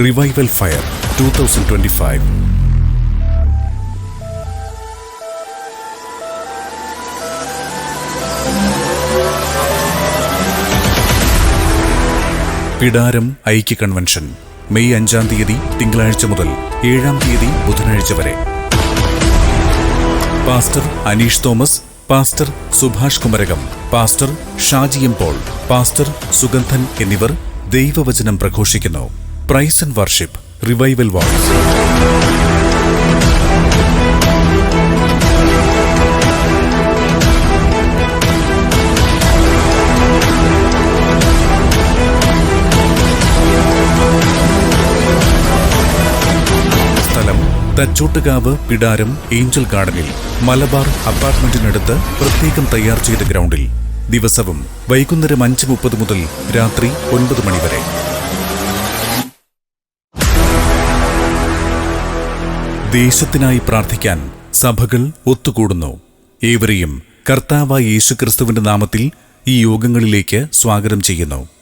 Revival fire to പിടാരം ഐക്യ convention May അഞ്ചാം തീയതി തിങ്കളാഴ്ച മുതൽ ഏഴാം തീയതി ബുധനാഴ്ച വരെ. Pastor Aneesh Thomas pastor Subhash Kumarakom pastor Shaji M Paul pastor Sugandhan എന്നിവർ ദൈവവചനം പ്രഘോഷിക്കുന്നു. Praise and worship revival walls Thachottukavu Pidaram angel ഗാർഡനിൽ മലബാർ അപ്പാർട്ട്മെന്റിനടുത്ത് പ്രത്യേകം തയ്യാർ ചെയ്ത ഗ്രൗണ്ടിൽ ദിവസവും വൈകുന്നേരം അഞ്ച് മുപ്പത് മുതൽ രാത്രി ഒൻപത് മണി ദേശത്തിനായി പ്രാർത്ഥിക്കാൻ സഭകൾ ഒത്തുകൂടുന്നു. ഏവരെയും കർത്താവായ യേശുക്രിസ്തുവിന്റെ നാമത്തിൽ ഈ യോഗങ്ങളിലേക്ക് സ്വാഗതം ചെയ്യുന്നു.